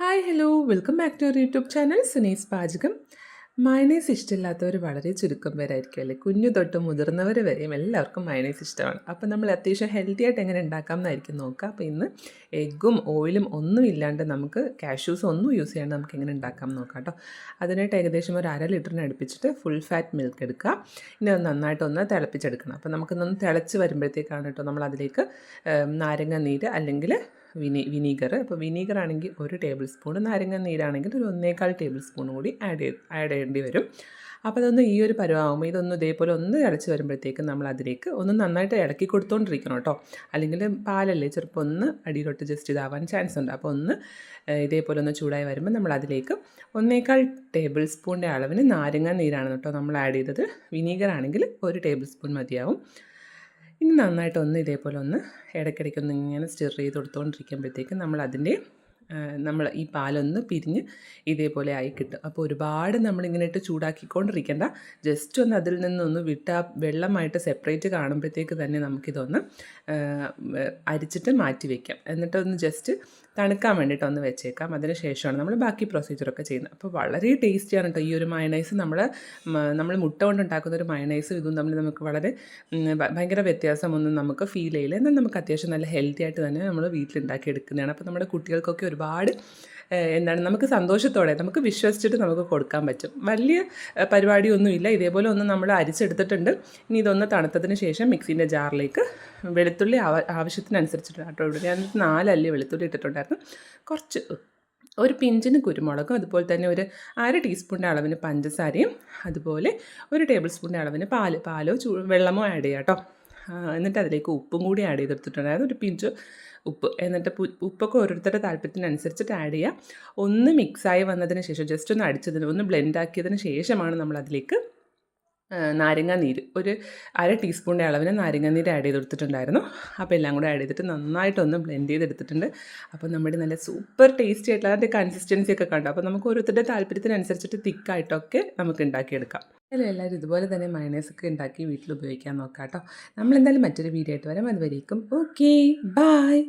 Hi hello welcome back to our YouTube channel Suni's പാചകം mayonnaise ഇഷ്ടമില്ലാത്തവർ വളരെ ചുരുക്കം പേരായിരിക്കും അല്ലേ? കുഞ്ഞു തൊട്ട് മുതിർന്നവർ വരെയും എല്ലാവർക്കും മയണൈസ് ഇഷ്ടമാണ്. അപ്പോൾ നമ്മൾ അത്യാവശ്യം ഹെൽത്തി ആയിട്ട് എങ്ങനെ ഉണ്ടാക്കാം എന്നായിരിക്കും നോക്കുക. അപ്പോൾ ഇന്ന് എഗ്ഗും ഓയിലും ഒന്നും ഇല്ലാണ്ട് നമുക്ക് കാഷ്യൂസ് ഒന്നും യൂസ് ചെയ്യാണ്ട് നമുക്ക് എങ്ങനെ ഉണ്ടാക്കാം നോക്കാം കേട്ടോ. അതിനായിട്ട് ഏകദേശം ഒരു അര ലിറ്ററിന് അടുപ്പിച്ചിട്ട് ഫുൾ ഫാറ്റ് മിൽക്ക് എടുക്കുക. ഇനി അത് നന്നായിട്ടൊന്ന് തിളപ്പിച്ചെടുക്കണം. അപ്പോൾ നമുക്കൊന്ന് തിളച്ച് വരുമ്പോഴത്തേക്കാണ് കേട്ടോ നമ്മൾ അതിലേക്ക് നാരങ്ങ നീര് അല്ലെങ്കിൽ വിനി വിനീഗർ. അപ്പോൾ വിനീഗർ ആണെങ്കിൽ ഒരു ടേബിൾ സ്പൂൺ നാരങ്ങ നീരാണെങ്കിൽ ഒരു ഒന്നേകാൽ ടേബിൾ സ്പൂൺ കൂടി ആഡ് ചെയ്ത് ആഡ് ചെയ്യേണ്ടി വരും. അപ്പോൾ അതൊന്ന് ഈ ഒരു പരുവാകുമ്പോൾ ഇതൊന്ന് ഇതേപോലെ ഒന്ന് ഇളച്ച് വരുമ്പോഴത്തേക്കും നമ്മൾ അതിലേക്ക് ഒന്ന് നന്നായിട്ട് ഇളക്കി കൊടുത്തുകൊണ്ടിരിക്കണം കേട്ടോ. അല്ലെങ്കിൽ പാലല്ലേ ചെറുപ്പം ഒന്ന് അടിയിലോട്ട് ജസ്റ്റ് ഇതാവാൻ ചാൻസ് ഉണ്ട്. അപ്പോൾ ഒന്ന് ഇതേപോലെ ഒന്ന് ചൂടായി വരുമ്പോൾ നമ്മൾ അതിലേക്ക് ഒന്നേക്കാൾ ടേബിൾ സ്പൂണിന്റെ അളവിന് നാരങ്ങ നീരാണ് കേട്ടോ നമ്മൾ ആഡ് ചെയ്തത്. വിനീഗർ ആണെങ്കിൽ ഒരു ടേബിൾ സ്പൂൺ മതിയാവും. ഇനി നന്നായിട്ടൊന്ന് ഇതേപോലെ ഒന്ന് ഇടയ്ക്കിടയ്ക്ക് ഒന്ന് ഇങ്ങനെ സ്റ്റിർ ചെയ്ത് കൊടുത്തുകൊണ്ടിരിക്കുമ്പോഴത്തേക്കും നമ്മൾ അതിന്റെ നമ്മൾ ഈ പാലൊന്ന് പിരിഞ്ഞ് ഇതേപോലെ ആയി കിട്ടും. അപ്പോൾ ഒരുപാട് നമ്മളിങ്ങനെ ഇട്ട് ചൂടാക്കിക്കൊണ്ടിരിക്കേണ്ട. ജസ്റ്റ് ഒന്ന് അതിൽ നിന്നൊന്ന് വിട്ട വെള്ളമായിട്ട് സെപ്പറേറ്റ് കാണുമ്പോഴത്തേക്ക് തന്നെ നമുക്കിതൊന്ന് അരിച്ചിട്ട് മാറ്റി വയ്ക്കാം എന്നിട്ടൊന്ന് ജസ്റ്റ് തണുക്കാൻ വേണ്ടിയിട്ട് ഒന്ന് വെച്ചേക്കാം. അതിന് ശേഷമാണ് നമ്മൾ ബാക്കി പ്രൊസീജിയറൊക്കെ ചെയ്യുന്നത്. അപ്പോൾ വളരെ ടേസ്റ്റിയാണ് കേട്ടോ ഈ ഒരു മയണൈസ് നമ്മൾ നമ്മൾ മുട്ട കൊണ്ട് ഉണ്ടാക്കുന്ന ഒരു മയണൈസും ഇതും തമ്മിൽ നമുക്ക് വളരെ ഭയങ്കര വ്യത്യാസമൊന്നും നമുക്ക് ഫീൽ ചെയ്യില്ല. എന്നാൽ നമുക്ക് അത്യാവശ്യം നല്ല ഹെൽത്തി ആയിട്ട് തന്നെ നമ്മൾ വീട്ടിലുണ്ടാക്കി എടുക്കുന്നതാണ് അപ്പോൾ നമ്മുടെ കുട്ടികൾക്കൊക്കെ ഒരുപാട് എന്താണ് നമുക്ക് സന്തോഷത്തോടെ നമുക്ക് വിശ്വസിച്ചിട്ട് നമുക്ക് കൊടുക്കാൻ പറ്റും. വലിയ പരിപാടിയൊന്നുമില്ല. ഇതേപോലെ ഒന്ന് നമ്മൾ അരിച്ചെടുത്തിട്ടുണ്ട്. ഇനി ഇതൊന്ന് തണുത്തതിന് ശേഷം മിക്സിന്റെ ജാറിലേക്ക് വെളുത്തുള്ളി ആവശ്യത്തിനനുസരിച്ചിട്ട് കേട്ടോ ഇവിടെ ഞാൻ നാലല്ലി വെളുത്തുള്ളി ഇട്ടിട്ടുണ്ടായിരുന്നു. കുറച്ച് ഒരു പിഞ്ചിന് കുരുമുളകും അതുപോലെ തന്നെ ഒരു അര ടീസ്പൂണിന്റെ അളവിന് പഞ്ചസാരയും അതുപോലെ ഒരു ടേബിൾ സ്പൂണിന്റെ അളവിന് പാൽ പാലോ ചൂ വെള്ളമോ ആഡ് ചെയ്യാം കേട്ടോ. എന്നിട്ട് അതിലേക്ക് ഉപ്പും കൂടി ആഡ് ചെയ്തെടുത്തിട്ടുണ്ടായിരുന്നു ഒരു പിഞ്ച് ഉപ്പ്. എന്നിട്ട് ഉപ്പൊക്കെ ഓരോരുത്തരുടെ താല്പര്യത്തിനനുസരിച്ചിട്ട് ആഡ് ചെയ്യുക ഒന്ന് മിക്സായി വന്നതിന് ശേഷം ജസ്റ്റ് ഒന്ന് അടിച്ചതിന് ഒന്ന് ബ്ലെൻഡ് ആക്കിയതിന് ശേഷമാണ് നമ്മൾ അതിലേക്ക് നാരങ്ങ നീര്. ഒരു അര ടീസ്പൂണിന്റെ അളവിന് നാരങ്ങ നീര് ആഡ് ചെയ്ത് കൊടുത്തിട്ടുണ്ടായിരുന്നു അപ്പോൾ എല്ലാം കൂടെ ആഡ് ചെയ്തിട്ട് നന്നായിട്ടൊന്ന് ബ്ലെൻഡ് ചെയ്തെടുത്തിട്ടുണ്ട്. അപ്പോൾ നമ്മുടെ നല്ല സൂപ്പർ ടേസ്റ്റി ആയിട്ടുള്ള അതിന്റെ കൺസിസ്റ്റൻസി ഒക്കെ കണ്ടു? അപ്പോൾ നമുക്ക് ഓരോരുത്തരുടെ താല്പര്യത്തിനനുസരിച്ചിട്ട് തിക്കായിട്ടൊക്കെ നമുക്ക് ഉണ്ടാക്കിയെടുക്കാം. അതിൽ എല്ലാവരും ഇതുപോലെ തന്നെ മയണൈസൊക്കെ ഉണ്ടാക്കി വീട്ടിൽ ഉപയോഗിക്കാൻ നോക്കാം കേട്ടോ നമ്മളെന്തായാലും മറ്റൊരു വീഡിയോ ആയിട്ട് വരാം. അതുവരേക്കും ഓക്കെ ബായ്